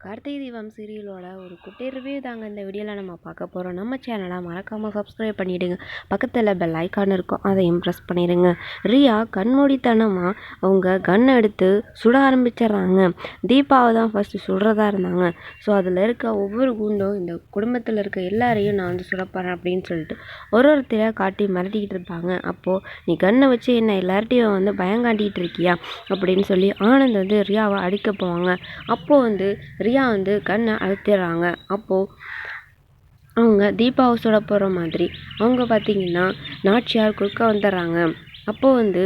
கார்த்திகை தீபம் சீரியலோட ஒரு குட்டி ரிவ்யூ தாங்க இந்த வீடியோவில் நம்ம பார்க்க போகிறோம் நம்ம சேனலை மறக்காமல் சப்ஸ்கிரைப் பண்ணிவிடுங்க பக்கத்தில் பெல் ஐக்கான் இருக்கும். அதையும் ப்ரெஸ் பண்ணிடுங்க. ரியா கண்மூடித்தனமாக அவங்க கன் எடுத்து சுட ஆரம்பிச்சிடுறாங்க. தீபாவை தான் ஃபஸ்ட்டு சுடுறதா இருந்தாங்க. ஸோ அதில் இருக்க ஒவ்வொரு குண்டும் இந்த குடும்பத்தில் இருக்க எல்லாரையும் நான் வந்து சுடப்போகிறேன் அப்படின்னு சொல்லிட்டு ஒரு ஒருத்தரையாக காட்டி மிரட்டிக்கிட்டு இருப்பாங்க. அப்போது நீ கண்ணை வச்சு என்ன எல்லார்ட்டையும் வந்து பயங்காட்டிகிட்டு இருக்கியா? அப்படின்னு சொல்லி ஆனந்த் வந்து ரியாவை அடிக்க போவாங்க. அப்போது வந்து ரியா வந்து கண்ணை அழுத்திடுறாங்க. அப்போது அவங்க தீபாவை சுட போகிற மாதிரி அவங்க பார்த்திங்கன்னா நாச்சியார் குறுக்க வந்துடுறாங்க. அப்போது வந்து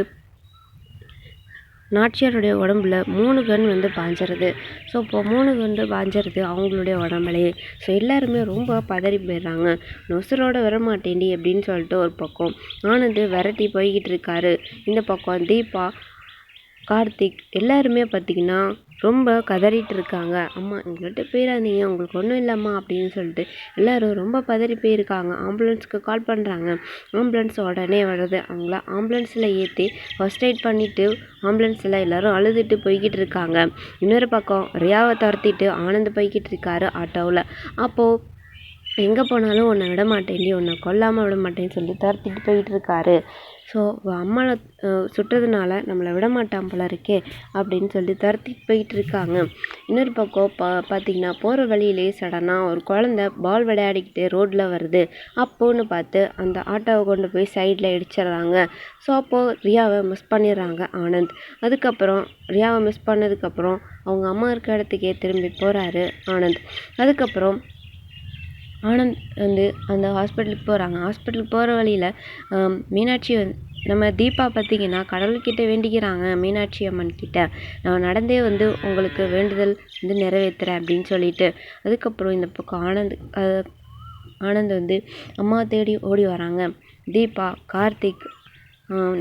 நாச்சியாருடைய உடம்புல மூணு கன் வந்து பாஞ்சிருது. ஸோ இப்போ மூணு கன்று பாஞ்சிருது அவங்களுடைய உடம்புலையே. ஸோ எல்லாருமே ரொம்ப பதறி போயிடுறாங்க. நொசரோட வரமாட்டேண்டி அப்படின்னு சொல்லிட்டு ஒரு பக்கம் ஆனந்து விரட்டி போய்கிட்டு இருக்காரு. இந்த பக்கம் தீபா கார்த்திக் எல்லாருமே பார்த்திங்கன்னா ரொம்ப கதறிட்டு இருக்காங்க அம்மா எங்கள்கிட்ட போயிடாதீங்க உங்களுக்கு ஒன்றும் இல்லைம்மா அப்படின்னு சொல்லிட்டு எல்லோரும் ரொம்ப பதறி போயிருக்காங்க. ஆம்புலன்ஸுக்கு கால் பண்ணுறாங்க ஆம்புலன்ஸ் உடனே வருது. அவங்கள ஆம்புலன்ஸில் ஏற்றி ஃபஸ்ட் எய்ட் பண்ணிவிட்டு ஆம்புலன்ஸில் எல்லோரும் அழுதுட்டு போய்கிட்டு இருக்காங்க. இன்னொரு பக்கம் ரியாவை துரத்திட்டு ஆனந்த் போய்கிட்டு இருக்காரு ஆட்டோவில். அப்போது எங்கே போனாலும் உன்னை விட மாட்டேன்டி உன்னை கொல்லாமல் விட மாட்டேன்னு சொல்லி துரத்திட்டு போயிட்டு இருக்காரு ஸோ அம்மாவை சுட்டதுனால நம்மளை விட மாட்டான் போல இருக்கே அப்படின்னு சொல்லி துரத்திட்டு போயிட்டு இருக்காங்க இன்னொரு பக்கம் பா பார்த்தீங்கன்னா போகிற வழியிலே சடனாக ஒரு குழந்த பால் விளையாடிக்கிட்டு ரோட்டில் வருது. அப்போன்னு பார்த்து அந்த ஆட்டோவை கொண்டு போய் சைடில் இடிச்சிடுறாங்க. ஸோ அப்போது ரியாவை மிஸ் பண்ணிடுறாங்க ஆனந்த். அதுக்கப்புறம் ரியாவை மிஸ் பண்ணதுக்கப்புறம் அவங்க அம்மா இருக்க இடத்துக்கே திரும்பி போகிறாரு ஆனந்த். அதுக்கப்புறம் ஆனந்த் வந்து அந்த ஹாஸ்பிட்டலுக்கு போகிறாங்க ஹாஸ்பிட்டலுக்கு போகிற வழியில் மீனாட்சி வந் நம்ம தீபா பார்த்திங்கன்னா கடவுள்கிட்ட வேண்டிக்கிறாங்க மீனாட்சி அம்மன் கிட்ட. நான் நடந்தே வந்து உங்களுக்கு வேண்டுதல் வந்து நிறைவேற்றுறேன் அப்படின்னு சொல்லிட்டு அதுக்கப்புறம் இந்த பக்கம் ஆனந்த் ஆனந்த் வந்து அம்மா தேடி ஓடி வராங்க. தீபா கார்த்திக்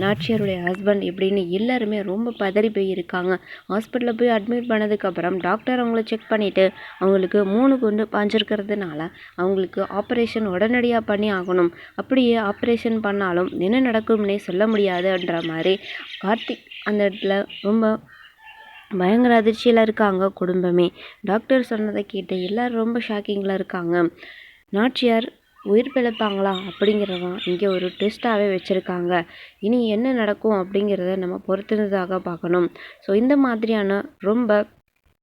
நாச்சியாருடைய ஹஸ்பண்ட் இப்படின்னு எல்லாருமே ரொம்ப பதறி போய் இருக்காங்க ஹாஸ்பிட்டலில் போய் அட்மிட் பண்ணதுக்கப்புறம் டாக்டர் அவங்கள செக் பண்ணிவிட்டு அவங்களுக்கு மூணு குண்டு பாஞ்சிருக்கிறதுனால அவங்களுக்கு ஆப்ரேஷன் உடனடியாக பண்ணி ஆகணும். அப்படியே ஆப்ரேஷன் பண்ணாலும் என்ன நடக்கும்னே சொல்ல முடியாதுன்ற மாதிரி கார்த்திக் அந்த இடத்துல ரொம்ப பயங்கர அதிர்ச்சியில் இருக்காங்க குடும்பமே. டாக்டர் சொன்னதை கேட்டு எல்லோரும் ரொம்ப ஷாக்கிங்கில் இருக்காங்க. நாச்சியார் உயிர் பிழைப்பாங்களா அப்படிங்கிறதான் இங்கே ஒரு டெஸ்ட்டாகவே வச்சுருக்காங்க. இனி என்ன நடக்கும் அப்படிங்கிறத நம்ம பொறுத்திருந்ததாக பார்க்கணும். ஸோ இந்த மாதிரியான ரொம்ப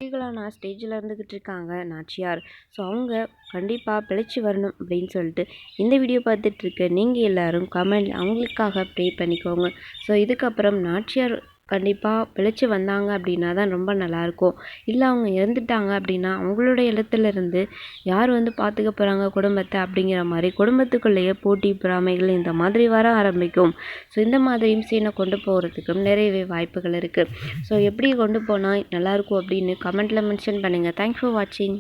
லீகலான ஸ்டேஜில் இருந்துக்கிட்டு இருக்காங்க நாச்சியார். ஸோ அவங்க கண்டிப்பாக பிழைச்சி வரணும் அப்படின்னு சொல்லிட்டு இந்த வீடியோ பார்த்துட்ருக்க நீங்கள் எல்லோரும் கமெண்ட் அவங்களுக்காக ப்ரே பண்ணிக்கோங்க. ஸோ இதுக்கப்புறம் நாச்சியார் கண்டிப்பாக பிழைச்சி வந்தாங்க அப்படின்னா தான் ரொம்ப நல்லாயிருக்கும். இல்லை அவங்க இறந்துட்டாங்க அப்படின்னா அவங்களோட இடத்துலருந்து யார் வந்து பார்த்துக்க போகிறாங்க குடும்பத்தை அப்படிங்கிற மாதிரி குடும்பத்துக்குள்ளேயே போட்டி பொறாமைகள் இந்த மாதிரி வர ஆரம்பிக்கும். ஸோ இந்த மாதிரியும் சீனை கொண்டு போகிறதுக்கும் நிறையவே வாய்ப்புகள் இருக்குது ஸோ எப்படி கொண்டு போனால் நல்லாயிருக்கும் அப்படின்னு கமெண்ட்டில் மென்ஷன் பண்ணுங்கள் தேங்க்ஸ் ஃபார் வாட்சிங்